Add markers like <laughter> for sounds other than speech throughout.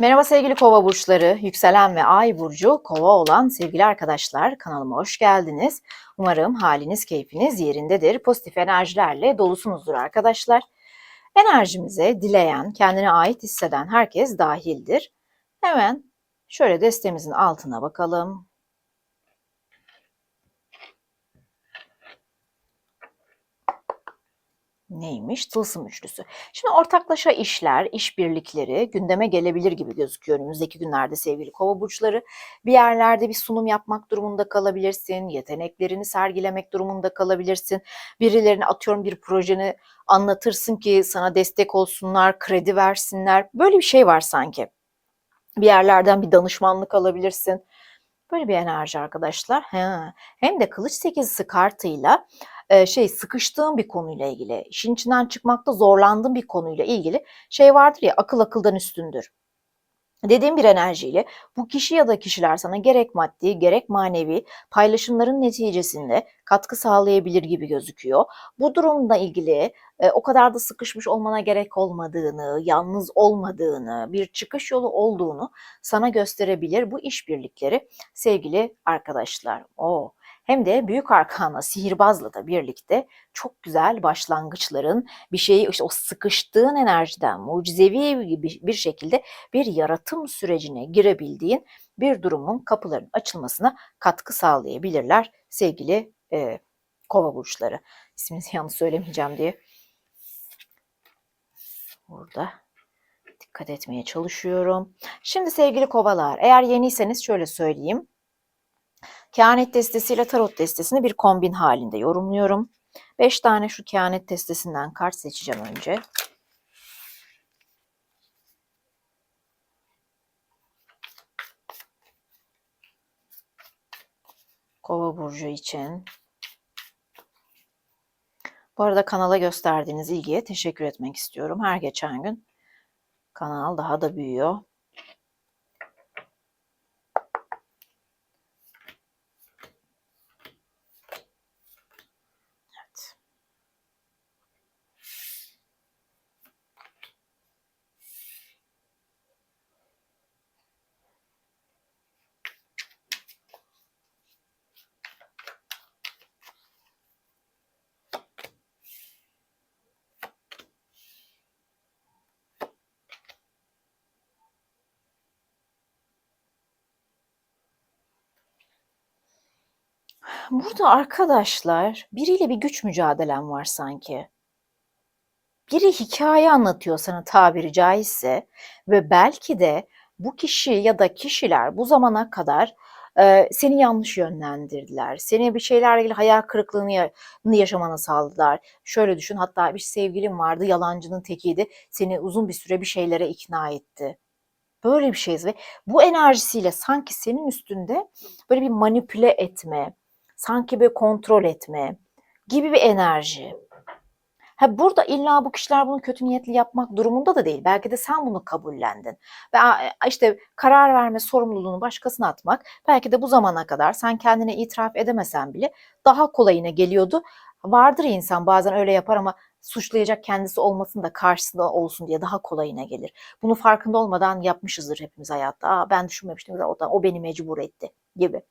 Merhaba sevgili kova burçları, yükselen ve ay burcu kova olan sevgili arkadaşlar kanalıma hoş geldiniz. Umarım haliniz, keyfiniz yerindedir. Pozitif enerjilerle dolusunuzdur arkadaşlar. Enerjimize dileyen, kendine ait hisseden herkes dahildir. Hemen şöyle destemizin altına bakalım. Neymiş? Tılsım üçlüsü. Şimdi ortaklaşa işler, işbirlikleri gündeme gelebilir gibi gözüküyor önümüzdeki günlerde sevgili kova burçları. Bir yerlerde bir sunum yapmak durumunda kalabilirsin, yeteneklerini sergilemek durumunda kalabilirsin. Birilerine atıyorum bir projeni anlatırsın ki sana destek olsunlar, kredi versinler. Böyle bir şey var sanki. Bir yerlerden bir danışmanlık alabilirsin. Böyle bir enerji arkadaşlar. He. Hem de kılıç sekizisi kartıyla şey sıkıştığım bir konuyla ilgili, işin içinden çıkmakta zorlandığım bir konuyla ilgili şey vardır ya akıl akıldan üstündür. Dediğim bir enerjiyle bu kişi ya da kişiler sana gerek maddi gerek manevi paylaşımların neticesinde katkı sağlayabilir gibi gözüküyor. Bu durumla ilgili e, o kadar da sıkışmış olmana gerek olmadığını, yalnız olmadığını, bir çıkış yolu olduğunu sana gösterebilir bu işbirlikleri sevgili arkadaşlar. O hem de büyük arkana sihirbazla da birlikte çok güzel başlangıçların bir şeyi işte o sıkıştığın enerjiden mucizevi bir şekilde bir yaratım sürecine girebildiğin bir durumun kapıların açılmasına katkı sağlayabilirler sevgili e, kova burçları. İsminizi <laughs> yanlış söylemeyeceğim diye burada dikkat etmeye çalışıyorum. Şimdi sevgili kovalar eğer yeniyseniz şöyle söyleyeyim. Kehanet destesiyle tarot destesini bir kombin halinde yorumluyorum. 5 tane şu kehanet destesinden kart seçeceğim önce. Kova burcu için. Bu arada kanala gösterdiğiniz ilgiye teşekkür etmek istiyorum. Her geçen gün kanal daha da büyüyor. Evet. Burada arkadaşlar biriyle bir güç mücadelem var sanki. Biri hikaye anlatıyor sana tabiri caizse ve belki de bu kişi ya da kişiler bu zamana kadar e, seni yanlış yönlendirdiler. Seni bir şeylerle ilgili hayal kırıklığını ya- yaşamanı sağladılar. Şöyle düşün hatta bir sevgilin vardı yalancının tekiydi. Seni uzun bir süre bir şeylere ikna etti. Böyle bir şeyiz ve bu enerjisiyle sanki senin üstünde böyle bir manipüle etme, sanki böyle kontrol etme gibi bir enerji. Ha burada illa bu kişiler bunu kötü niyetli yapmak durumunda da değil. Belki de sen bunu kabullendin. Ve a- işte karar verme sorumluluğunu başkasına atmak belki de bu zamana kadar sen kendine itiraf edemesen bile daha kolayına geliyordu. Vardır insan bazen öyle yapar ama suçlayacak kendisi olmasın da karşısında olsun diye daha kolayına gelir. Bunu farkında olmadan yapmışızdır hepimiz hayatta. Aa, ben düşünmemiştim o, da, o beni mecbur etti gibi.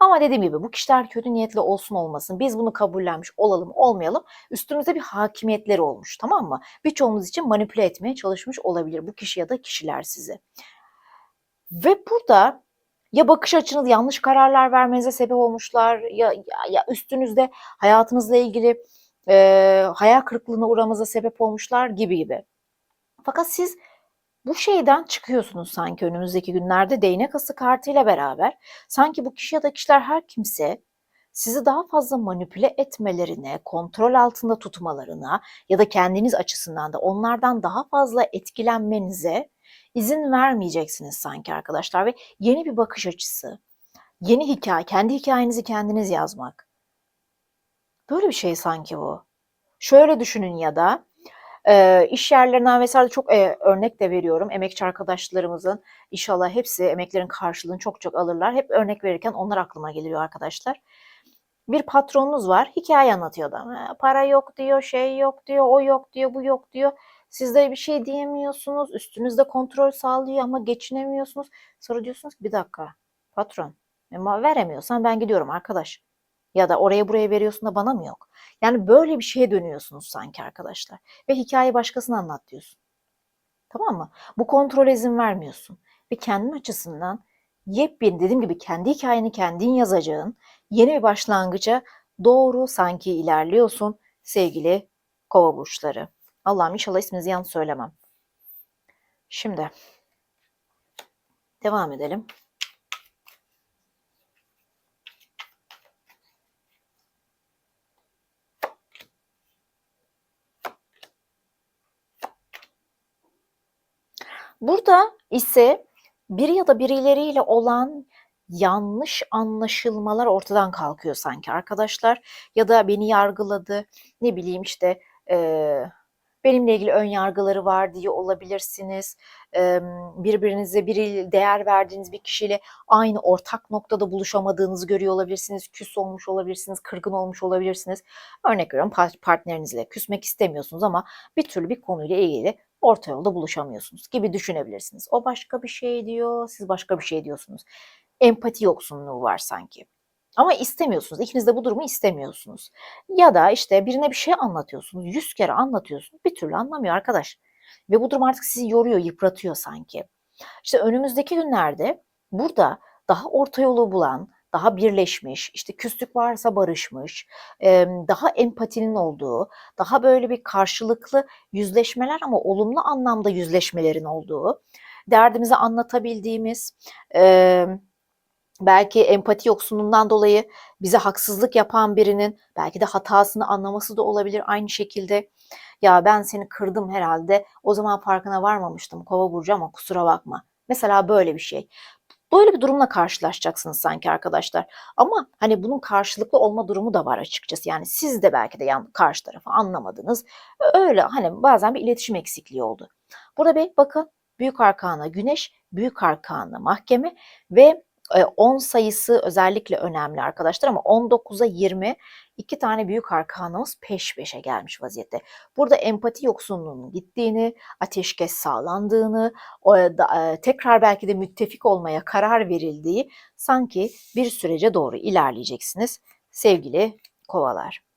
Ama dediğim gibi bu kişiler kötü niyetli olsun olmasın biz bunu kabullenmiş olalım olmayalım üstümüzde bir hakimiyetleri olmuş tamam mı? Birçoğumuz için manipüle etmeye çalışmış olabilir bu kişi ya da kişiler sizi. Ve burada ya bakış açınız yanlış kararlar vermenize sebep olmuşlar ya, ya, ya üstünüzde hayatınızla ilgili e, hayal kırıklığına uğramanıza sebep olmuşlar gibi gibi. Fakat siz bu şeyden çıkıyorsunuz sanki önümüzdeki günlerde değnek ası kartıyla beraber. Sanki bu kişi ya da kişiler her kimse sizi daha fazla manipüle etmelerine, kontrol altında tutmalarına ya da kendiniz açısından da onlardan daha fazla etkilenmenize izin vermeyeceksiniz sanki arkadaşlar ve yeni bir bakış açısı, yeni hikaye, kendi hikayenizi kendiniz yazmak. Böyle bir şey sanki bu. Şöyle düşünün ya da e, iş yerlerinden vesaire çok e, örnek de veriyorum. Emekçi arkadaşlarımızın inşallah hepsi emeklerin karşılığını çok çok alırlar. Hep örnek verirken onlar aklıma geliyor arkadaşlar. Bir patronunuz var hikaye anlatıyor da. "Ha, Para yok diyor, şey yok diyor, o yok diyor, bu yok diyor. Siz de bir şey diyemiyorsunuz. Üstünüzde kontrol sağlıyor ama geçinemiyorsunuz. Sonra diyorsunuz ki bir dakika patron ama veremiyorsan ben gidiyorum arkadaş. Ya da oraya buraya veriyorsun da bana mı yok? Yani böyle bir şeye dönüyorsunuz sanki arkadaşlar. Ve hikayeyi başkasına anlat diyorsun. Tamam mı? Bu kontrol izin vermiyorsun. Ve kendin açısından yepyeni dediğim gibi kendi hikayeni kendin yazacağın yeni bir başlangıca doğru sanki ilerliyorsun sevgili kova burçları. Allah'ım inşallah isminizi yanlış söylemem. Şimdi devam edelim. Burada ise bir ya da birileriyle olan yanlış anlaşılmalar ortadan kalkıyor sanki arkadaşlar. Ya da beni yargıladı, ne bileyim işte e, benimle ilgili ön yargıları var diye olabilirsiniz. E, birbirinize bir değer verdiğiniz bir kişiyle aynı ortak noktada buluşamadığınızı görüyor olabilirsiniz. Küs olmuş olabilirsiniz, kırgın olmuş olabilirsiniz. Örnek veriyorum partnerinizle küsmek istemiyorsunuz ama bir türlü bir konuyla ilgili orta yolda buluşamıyorsunuz gibi düşünebilirsiniz. O başka bir şey diyor, siz başka bir şey diyorsunuz. Empati yoksunluğu var sanki. Ama istemiyorsunuz. İkiniz de bu durumu istemiyorsunuz. Ya da işte birine bir şey anlatıyorsunuz. Yüz kere anlatıyorsunuz. Bir türlü anlamıyor arkadaş. Ve bu durum artık sizi yoruyor, yıpratıyor sanki. İşte önümüzdeki günlerde burada daha orta yolu bulan, daha birleşmiş, işte küslük varsa barışmış, daha empatinin olduğu, daha böyle bir karşılıklı yüzleşmeler ama olumlu anlamda yüzleşmelerin olduğu, derdimizi anlatabildiğimiz, belki empati yoksunluğundan dolayı bize haksızlık yapan birinin belki de hatasını anlaması da olabilir aynı şekilde. Ya ben seni kırdım herhalde. O zaman farkına varmamıştım. Kova burcu ama kusura bakma. Mesela böyle bir şey. Böyle bir durumla karşılaşacaksınız sanki arkadaşlar. Ama hani bunun karşılıklı olma durumu da var açıkçası. Yani siz de belki de yan, karşı tarafı anlamadınız. Öyle hani bazen bir iletişim eksikliği oldu. Burada bir bakın büyük arkana güneş, büyük arkana mahkeme ve 10 sayısı özellikle önemli arkadaşlar ama 19'a 20 iki tane büyük arkanımız peş peşe gelmiş vaziyette. Burada empati yoksunluğunun gittiğini, ateşkes sağlandığını, tekrar belki de müttefik olmaya karar verildiği sanki bir sürece doğru ilerleyeceksiniz sevgili kovalar.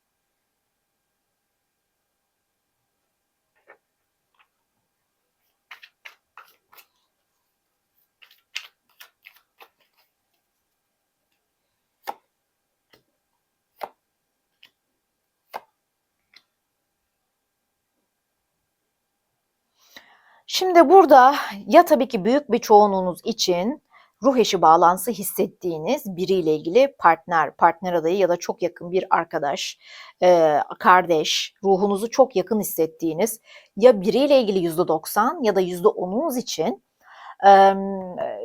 Şimdi burada ya tabii ki büyük bir çoğunluğunuz için ruh eşi bağlantısı hissettiğiniz biriyle ilgili partner, partner adayı ya da çok yakın bir arkadaş, e, kardeş, ruhunuzu çok yakın hissettiğiniz ya biriyle ilgili %90 ya da %10'unuz için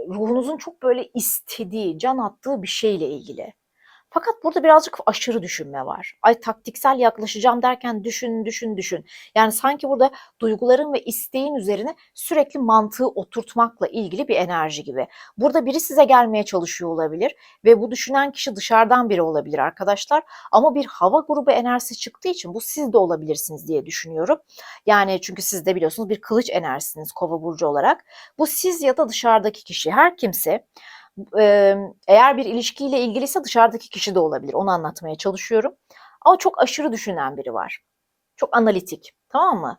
ruhunuzun çok böyle istediği, can attığı bir şeyle ilgili. Fakat burada birazcık aşırı düşünme var. Ay taktiksel yaklaşacağım derken düşün, düşün, düşün. Yani sanki burada duyguların ve isteğin üzerine sürekli mantığı oturtmakla ilgili bir enerji gibi. Burada biri size gelmeye çalışıyor olabilir ve bu düşünen kişi dışarıdan biri olabilir arkadaşlar. Ama bir hava grubu enerjisi çıktığı için bu siz de olabilirsiniz diye düşünüyorum. Yani çünkü siz de biliyorsunuz bir kılıç enerjisiniz kova burcu olarak. Bu siz ya da dışarıdaki kişi her kimse eğer bir ilişkiyle ilgiliyse dışarıdaki kişi de olabilir. Onu anlatmaya çalışıyorum. Ama çok aşırı düşünen biri var. Çok analitik. Tamam mı?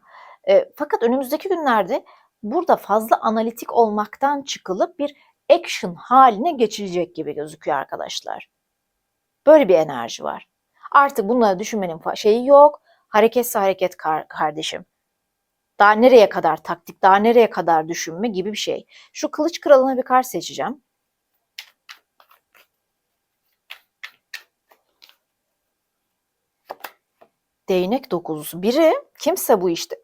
E, fakat önümüzdeki günlerde burada fazla analitik olmaktan çıkılıp bir action haline geçilecek gibi gözüküyor arkadaşlar. Böyle bir enerji var. Artık bunları düşünmenin şeyi yok. Hareketse hareket kar kardeşim. Daha nereye kadar taktik, daha nereye kadar düşünme gibi bir şey. Şu kılıç kralına bir kart seçeceğim. Değnek dokuzlusu. Biri kimse bu işte.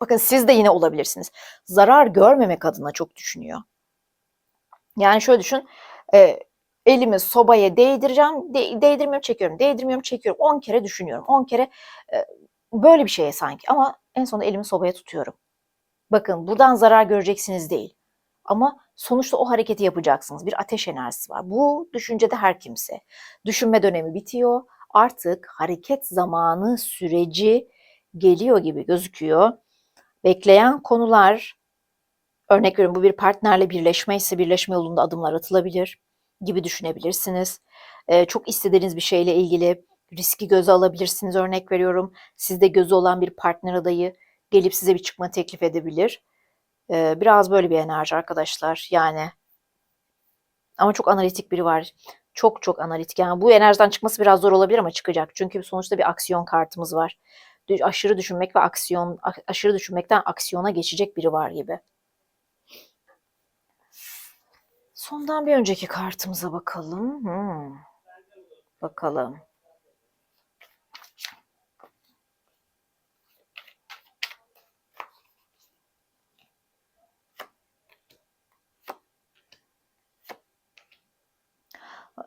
Bakın siz de yine olabilirsiniz. Zarar görmemek adına çok düşünüyor. Yani şöyle düşün. E, elimi sobaya değdireceğim. De, değdirmiyorum çekiyorum. Değdirmiyorum çekiyorum. 10 kere düşünüyorum. 10 kere e, böyle bir şeye sanki. Ama en sonunda elimi sobaya tutuyorum. Bakın buradan zarar göreceksiniz değil. Ama sonuçta o hareketi yapacaksınız. Bir ateş enerjisi var. Bu düşüncede her kimse. Düşünme dönemi bitiyor artık hareket zamanı süreci geliyor gibi gözüküyor. bekleyen konular, örnek veriyorum bu bir partnerle birleşme ise birleşme yolunda adımlar atılabilir gibi düşünebilirsiniz. Ee, çok istediğiniz bir şeyle ilgili riski göze alabilirsiniz. Örnek veriyorum sizde gözü olan bir partner adayı gelip size bir çıkma teklif edebilir. Ee, biraz böyle bir enerji arkadaşlar. Yani ama çok analitik biri var. Çok çok analitik. Yani bu enerjiden çıkması biraz zor olabilir ama çıkacak. Çünkü sonuçta bir aksiyon kartımız var. Aşırı düşünmek ve aksiyon, aşırı düşünmekten aksiyona geçecek biri var gibi. Sondan bir önceki kartımıza bakalım. Hmm. Bakalım.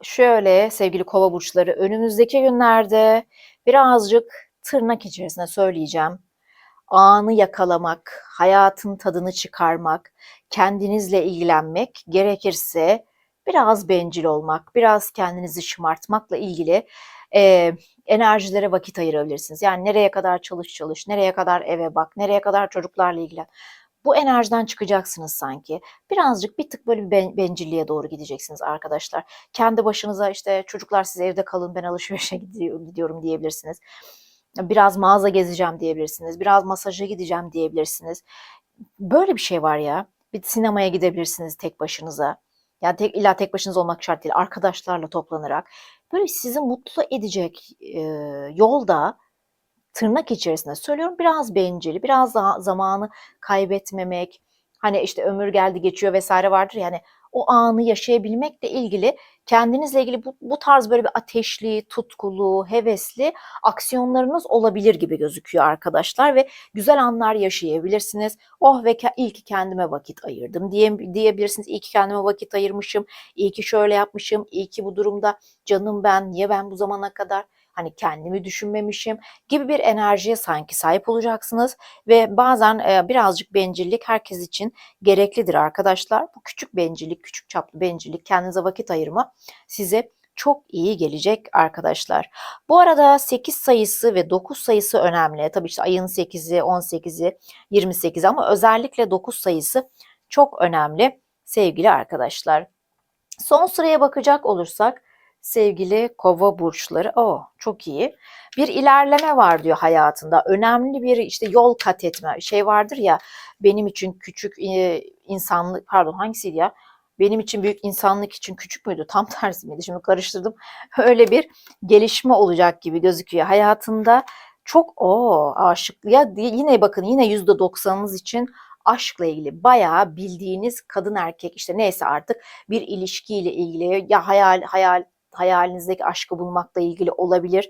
Şöyle sevgili kova burçları önümüzdeki günlerde birazcık tırnak içerisinde söyleyeceğim. Anı yakalamak, hayatın tadını çıkarmak, kendinizle ilgilenmek, gerekirse biraz bencil olmak, biraz kendinizi şımartmakla ilgili e, enerjilere vakit ayırabilirsiniz. Yani nereye kadar çalış çalış, nereye kadar eve bak, nereye kadar çocuklarla ilgilen. Bu enerjiden çıkacaksınız sanki. Birazcık bir tık böyle bir bencilliğe doğru gideceksiniz arkadaşlar. Kendi başınıza işte çocuklar siz evde kalın ben alışverişe gidiyorum diyebilirsiniz. Biraz mağaza gezeceğim diyebilirsiniz. Biraz masaja gideceğim diyebilirsiniz. Böyle bir şey var ya. Bir sinemaya gidebilirsiniz tek başınıza. Yani tek, illa tek başınıza olmak şart değil. Arkadaşlarla toplanarak. Böyle sizi mutlu edecek e, yolda tırnak içerisinde söylüyorum biraz bencil, biraz daha zamanı kaybetmemek, hani işte ömür geldi geçiyor vesaire vardır yani o anı yaşayabilmekle ilgili kendinizle ilgili bu, bu tarz böyle bir ateşli, tutkulu, hevesli aksiyonlarınız olabilir gibi gözüküyor arkadaşlar ve güzel anlar yaşayabilirsiniz. Oh ve iyi ki kendime vakit ayırdım diye, diyebilirsiniz. İyi ki kendime vakit ayırmışım, iyi ki şöyle yapmışım, iyi ki bu durumda canım ben, niye ben bu zamana kadar hani kendimi düşünmemişim gibi bir enerjiye sanki sahip olacaksınız ve bazen e, birazcık bencillik herkes için gereklidir arkadaşlar. Bu küçük bencillik, küçük çaplı bencillik, kendinize vakit ayırma size çok iyi gelecek arkadaşlar. Bu arada 8 sayısı ve 9 sayısı önemli. Tabii işte ayın 8'i, 18'i, 28'i ama özellikle 9 sayısı çok önemli sevgili arkadaşlar. Son sıraya bakacak olursak sevgili kova burçları. O çok iyi. Bir ilerleme var diyor hayatında. Önemli bir işte yol kat etme şey vardır ya benim için küçük e, insanlık pardon hangisiydi ya? Benim için büyük insanlık için küçük müydü? <laughs> Tam tersi miydi? Şimdi karıştırdım. <laughs> Öyle bir gelişme olacak gibi gözüküyor. Hayatında çok o aşık ya yine bakın yine yüzde doksanınız için aşkla ilgili bayağı bildiğiniz kadın erkek işte neyse artık bir ilişkiyle ilgili ya hayal hayal hayalinizdeki aşkı bulmakla ilgili olabilir.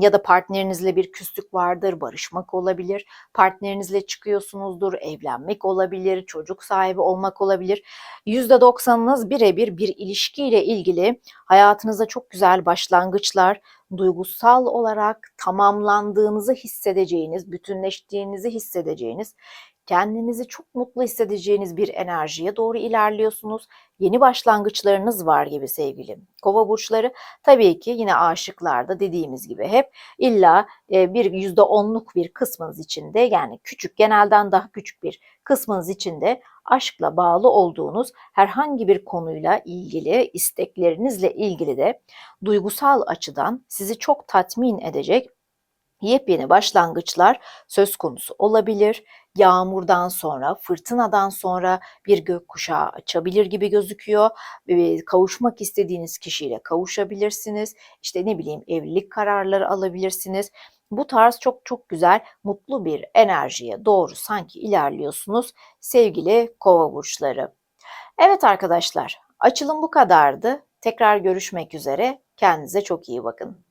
ya da partnerinizle bir küslük vardır, barışmak olabilir. Partnerinizle çıkıyorsunuzdur, evlenmek olabilir, çocuk sahibi olmak olabilir. %90'ınız birebir bir ilişkiyle ilgili hayatınızda çok güzel başlangıçlar, duygusal olarak tamamlandığınızı hissedeceğiniz, bütünleştiğinizi hissedeceğiniz kendinizi çok mutlu hissedeceğiniz bir enerjiye doğru ilerliyorsunuz. Yeni başlangıçlarınız var gibi sevgilim. Kova burçları tabii ki yine aşıklarda dediğimiz gibi hep illa e, bir yüzde onluk bir kısmınız içinde yani küçük genelden daha küçük bir kısmınız içinde aşkla bağlı olduğunuz herhangi bir konuyla ilgili isteklerinizle ilgili de duygusal açıdan sizi çok tatmin edecek yepyeni başlangıçlar söz konusu olabilir. Yağmurdan sonra, fırtınadan sonra bir gökkuşağı açabilir gibi gözüküyor. Kavuşmak istediğiniz kişiyle kavuşabilirsiniz. İşte ne bileyim evlilik kararları alabilirsiniz. Bu tarz çok çok güzel, mutlu bir enerjiye doğru sanki ilerliyorsunuz sevgili kova burçları. Evet arkadaşlar, açılım bu kadardı. Tekrar görüşmek üzere. Kendinize çok iyi bakın.